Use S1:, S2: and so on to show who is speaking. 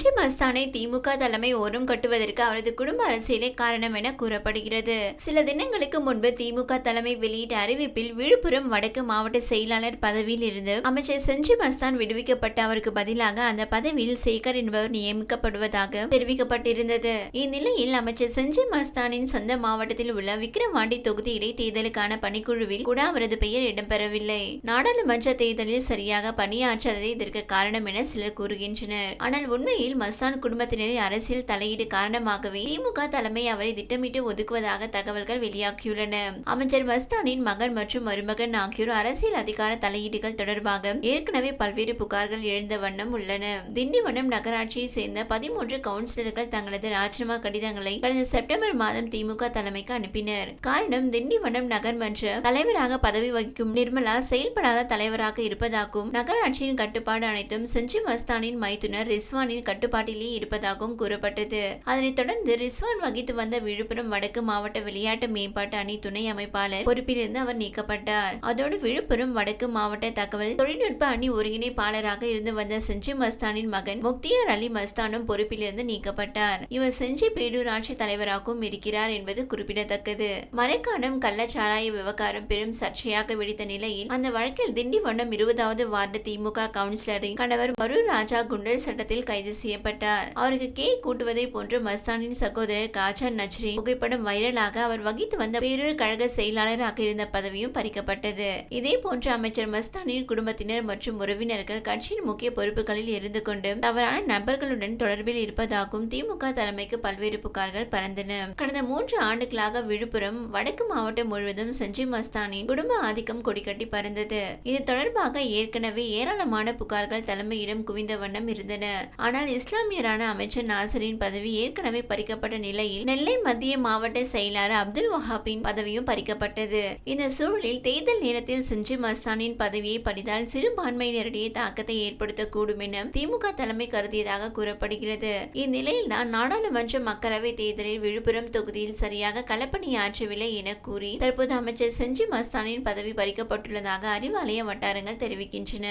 S1: செஞ்சி மஸ்தானை திமுக தலைமை ஓரம் கட்டுவதற்கு அவரது குடும்ப அரசியலே காரணம் என கூறப்படுகிறது. சில தினங்களுக்கு முன்பு திமுக தலைமை வெளியிட்ட அறிவிப்பில் விழுப்புரம் வடக்கு மாவட்ட செயலாளர் பதவியில் இருந்து அமைச்சர் செஞ்சி மஸ்தான் விடுவிக்கப்பட்ட அவருக்கு பதிலாக அந்த பதவியில் சேகர் என்பவர் நியமிக்கப்படுவதாக தெரிவிக்கப்பட்டிருந்தது. இந்நிலையில் அமைச்சர் செஞ்சி மஸ்தானின் சொந்த மாவட்டத்தில் உள்ள விக்கிரவாண்டி தொகுதி இடைத்தேர்தலுக்கான பணிக்குழுவில் கூட அவரது பெயர் இடம்பெறவில்லை. நாடாளுமன்ற தேர்தலில் சரியாக பணியாற்றாததே இதற்கு காரணம் என சிலர் கூறுகின்றனர். ஆனால் உண்மையில் மஸ்தான் குடும்பத்தினரின் அரசியல் தலையீடு காரணமாகவே திமுக தலைமை அவரை திட்டமிட்டு ஒதுக்குவதாக தகவல்கள் வெளியாகியுள்ளன. அமைச்சர் மஸ்தானின் மகன் மற்றும் மருமகன் ஆகியோர் அரசியல் அதிகார தலையீடுகள் தொடர்பாக ஏற்கனவே பல்வேறு புகார்கள் எழுந்த வண்ணம் உள்ளன. திண்டிவனம் நகராட்சியை சேர்ந்த பதிமூன்று கவுன்சிலர்கள் தங்களது ராஜினாமா கடிதங்களை கடந்த செப்டம்பர் மாதம் திமுக தலைமைக்கு அனுப்பினர். காரணம் திண்டிவனம் நகர்மன்ற தலைவராக பதவி வகிக்கும் நிர்மலா செயல்படாத தலைவராக இருப்பதாகவும் நகராட்சியின் கட்டுப்பாடு அனைத்தும் செஞ்சி மஸ்தானின் மைத்துனர் ரிஸ்வானின் கட்டுப்பாட்டிலேயே இருப்பதாகவும் கூறப்பட்டது. அதனைத் தொடர்ந்து ரிஸ்வான் வகித்து வந்த விழுப்புரம் வடக்கு மாவட்ட விளையாட்டு மேம்பாட்டு அணி துணை அமைப்பாளர் பொறுப்பிலிருந்து அவர் நீக்கப்பட்டார். அதோடு விழுப்புரம் வடக்கு மாவட்ட தகவல் தொழில்நுட்ப அணி ஒருங்கிணைப்பாளராக இருந்து வந்த செஞ்சி மஸ்தானின் மகன் முக்தியார் அலி மஸ்தானும் பொறுப்பிலிருந்து நீக்கப்பட்டார். இவர் செஞ்சி பேரூராட்சி தலைவராகவும் இருக்கிறார் என்பது குறிப்பிடத்தக்கது. மறைக்காணம் கள்ளச்சாராய விவகாரம் பெரும் சர்ச்சையாக வெடித்த நிலையில் அந்த வழக்கில் திண்டிவனம் இருபதாவது வார்டு திமுக கவுன்சிலரின் கணவர் மரு ராஜா குண்டர் சட்டத்தில் கைது செய்ய செய்யப்பட்டார். அவருக்கு கேக் கூட்டுவதை போன்று மஸ்தானின் சகோதரர் காஜா நச்ரி புகைப்படம் வைரலாக அவர் வகித்து வந்த பேரூர் கழக செயலாளராக இருந்த பதவியும் பறிக்கப்பட்டது. இதே போன்று அமைச்சர் மஸ்தானின் குடும்பத்தினர் மற்றும் உறவினர்கள் கட்சியின் முக்கிய பொறுப்புகளில் இருந்து கொண்டு தவறான நபர்களுடன் தொடர்பில் இருப்பதாகவும் திமுக தலைமைக்கு பல்வேறு புகார்கள் பறந்தன கடந்த மூன்று ஆண்டுகளாக விழுப்புரம் வடக்கு மாவட்டம் முழுவதும் சஞ்சீவ் மஸ்தானின் குடும்ப ஆதிக்கம் கொடிக்கட்டி பறந்தது. இது தொடர்பாக ஏற்கனவே ஏராளமான புகார்கள் தலைமையிடம் குவிந்த வண்ணம் இருந்தன. ஆனால் இஸ்லாமியரான அமைச்சர் நாசரின் பதவி ஏற்கனவே பறிக்கப்பட்ட நிலையில் நெல்லை மத்திய மாவட்ட செயலாளர் அப்துல் வஹாபின் பதவியும் பறிக்கப்பட்டது. இந்த சூழலில் தேர்தல் நேரத்தில் செஞ்சி மஸ்தானின் பதவியை பறித்தால் சிறுபான்மையினரிடையே தாக்கத்தை ஏற்படுத்தக்கூடும் என திமுக தலைமை கருதியதாக கூறப்படுகிறது. இந்நிலையில் தான் நாடாளுமன்ற மக்களவை தேர்தலில் விழுப்புரம் தொகுதியில் சரியாக களப்பணியாற்றவில்லை என கூறி தற்போது அமைச்சர் செஞ்சி மஸ்தானின் பதவி பறிக்கப்பட்டுள்ளதாக அறிவாலய வட்டாரங்கள் தெரிவிக்கின்றன.